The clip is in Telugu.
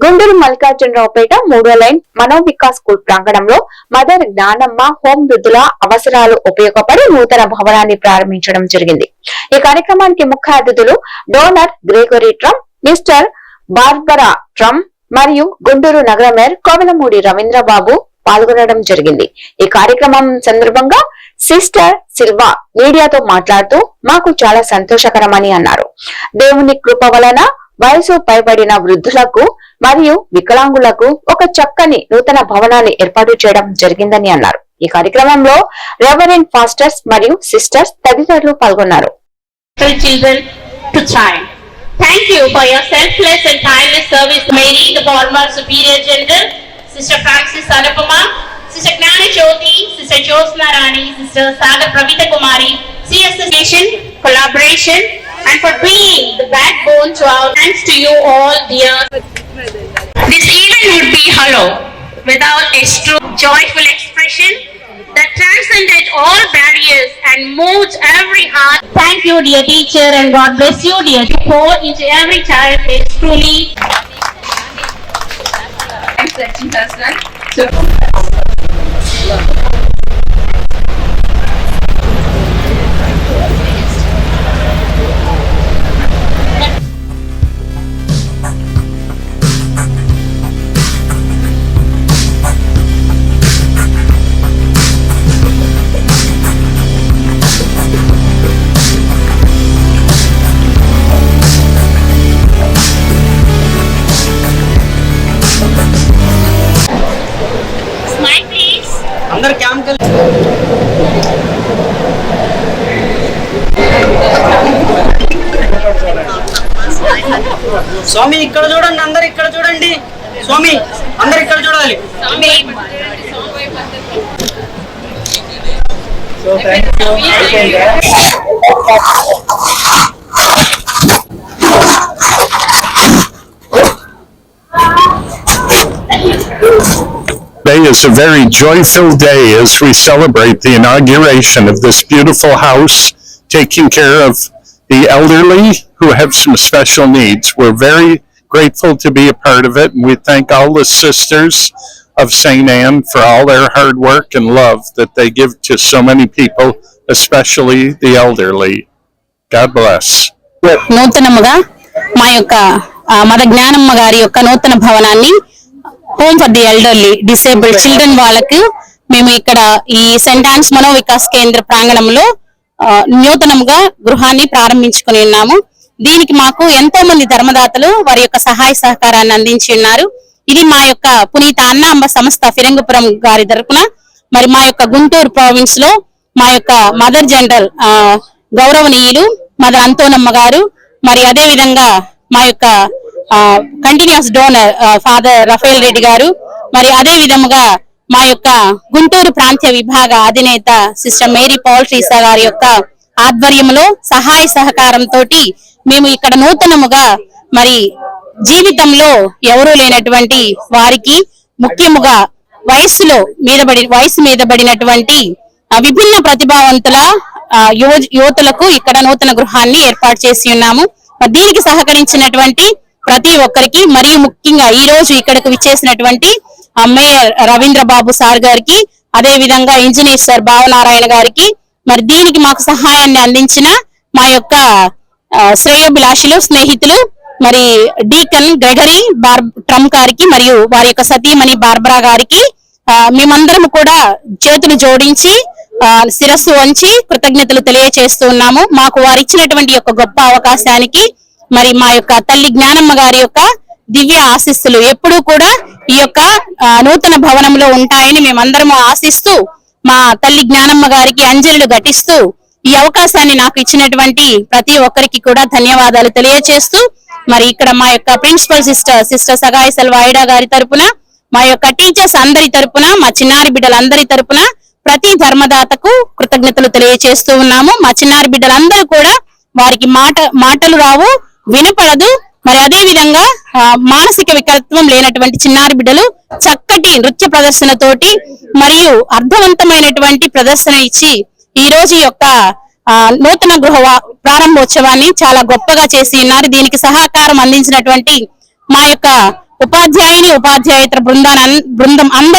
గుంటూరు మల్లికార్జునరావుపేట మూడో లైన్ మనోవికాస్ స్కూల్ ప్రాంగణంలో మదర్ జ్ఞానమ్మ హోం వృద్ధుల అవసరాలు ఉపయోగపడి నూతన భవనాన్ని ప్రారంభించడం జరిగింది. ఈ కార్యక్రమానికి ముఖ్య అతిథులు donor Gregory Trump mister Barbara Trump మరియు గుంటూరు నగర మేయర్ కోవెలమూడి రవీంద్రబాబు పాల్గొనడం జరిగింది. ఈ కార్యక్రమం సందర్భంగా సిస్టర్ సిల్వా మీడియాతో మాట్లాడుతూ మాకు చాలా సంతోషకరమని అన్నారు. దేవుని కృప వలన వయసు పైబడిన వృద్ధులకు మరియు వికలాంగులకు ఒక చక్కని నూతన భవనాన్ని ఏర్పాటు చేయడం జరిగిందని అన్నారు ఈ కార్యక్రమంలో రెవరెంట్ ఫాస్టర్స్ మరియు సిస్టర్స్ తదితరులు పాల్గొన్నారు. Thank you for your selfless and timeless service, Mary, the former Superior General, Sister Francis Anupama, Sister Gnana Jyoti, Sister Josna Rani, Sister Sagar Pravita Kumari, CSSation, collaboration, and for being the backbone to our thanks to you all, dear. This event would be hollow without a true joyful expression that transcended all barriers and moved every heart. Thank you, dear teacher, and God bless you, dear. To pour into every child is truly section స్వామి ఇక్కడ చూడండి అందరు ఇక్కడ చూడండి. స్వామి అందరు ఇక్కడ చూడాలి. Today is a very joyful day as we celebrate the inauguration of this beautiful house, taking care of the elderly who have some special needs. We're very grateful to be a part of it, and we thank all the sisters of St. Anne for all their hard work and love that they give to so many people, especially the elderly. God bless. నూతనముగా మా యొక్క ఆ, మద జ్ఞానమ్మ గారి యొక్క నూతన భవనాన్ని home for the elderly disabled children వాళ్ళకు మేము ఇక్కడ ఈ సెంట్ ఆన్స్ మనో వికాస్ కేంద్ర ప్రాంగణంలో ఆ, నూతనముగా గృహాన్ని ప్రారంభించుకుని ఉన్నాము. దీనికి మాకు ఎంతో మంది ధర్మదాతలు వారి యొక్క సహాయ సహకారాన్ని అందించి ఉన్నారు. ఇది మా యొక్క పునీత అన్నాంబ సంస్థ ఫిరంగపురం గారి తరపున మరి మా యొక్క గుంటూరు ప్రావిన్స్లో మా యొక్క మదర్ జనరల్ గౌరవనీయులు మదర్ అంతోనమ్మ గారు మరి అదే విధంగా మా యొక్క continuous donor father Raphael Reddy గారు. మరి అదే విధముగా మా యొక్క గుంటూరు ప్రాంత విభాగ అధినేత సిస్టర్ మేరీ పౌల్ శ్రీసా గారి యొక్క ఆధ్వర్యంలో సహాయ సహకారంతో మేము ఇక్కడ నూతనముగా మరి జీవితంలో ఎవరూ లేనటువంటి వారికి ముఖ్యముగా వయస్సులో మీదబడి వయసు మీదబడినటువంటి విభిన్న ప్రతిభావంతుల ఆ, యువ యువతులకు ఇక్కడ నూతన గృహాన్ని ఏర్పాటు చేసి ఉన్నాము. దీనికి సహకరించినటువంటి ప్రతి ఒక్కరికి మరియు ముఖ్యంగా ఈ రోజు ఇక్కడికి విచ్చేసినటువంటి అమ్మే మేయర్ రవీంద్ర బాబు సార్ గారికి అదే విధంగా ఇంజనీర్ సార్ భావనారాయణ గారికి మరి దీనికి మాకు సహాయాన్ని అందించిన మా యొక్క ఆ, శ్రేయోభిలాషులు స్నేహితులు మరి డీకన్ గ్రెగరీ బార్ ట్రమ్ గారికి మరియు వారి యొక్క సతీమణి బార్బరా గారికి మేమందరం కూడా చేతులు జోడించి శిరస్సు వంచి కృతజ్ఞతలు తెలియచేస్తున్నాము మాకు వారు ఇచ్చినటువంటి యొక్క గొప్ప అవకాశానికి మరి మా యొక్క తల్లి జ్ఞానమ్మ గారి యొక్క దివ్య ఆశీస్సులు ఎప్పుడూ కూడా ఈ యొక్క నూతన భవనంలో ఉంటాయని మేమందరము ఆశిస్తూ మా తల్లి జ్ఞానమ్మ గారికి అంజలిలు ఘటిస్తూ ఈ అవకాశాన్ని నాకు ఇచ్చినటువంటి ప్రతి ఒక్కరికి కూడా ధన్యవాదాలు తెలియచేస్తూ మరి ఇక్కడ మా యొక్క principal sister sister Sagaya Selvaida గారి తరపున మా యొక్క టీచర్స్ అందరి తరపున మా చిన్నారి బిడ్డలందరి తరపున ప్రతి ధర్మదాతకు కృతజ్ఞతలు తెలియచేస్తూ ఉన్నాము. మా చిన్నారి బిడ్డలందరూ కూడా వారికి మాట మాటలు రావు. వినపడదు. మరి అదే విధంగా మానసిక వికల్పం లేనటువంటి చిన్నారి బిడ్డలు చక్కటి నృత్య ప్రదర్శనతోటి మరియు అర్థవంతమైనటువంటి ప్రదర్శన ఇచ్చి ఈ రోజు యొక్క ఆ, నూతన గృహ ప్రారంభోత్సవాన్ని చాలా గొప్పగా చేసి ఉన్నారు. దీనికి సహకారం అందించినటువంటి మా యొక్క ఉపాధ్యాయుని ఉపాధ్యాయేతర బృందాన్ని బృందం అందరూ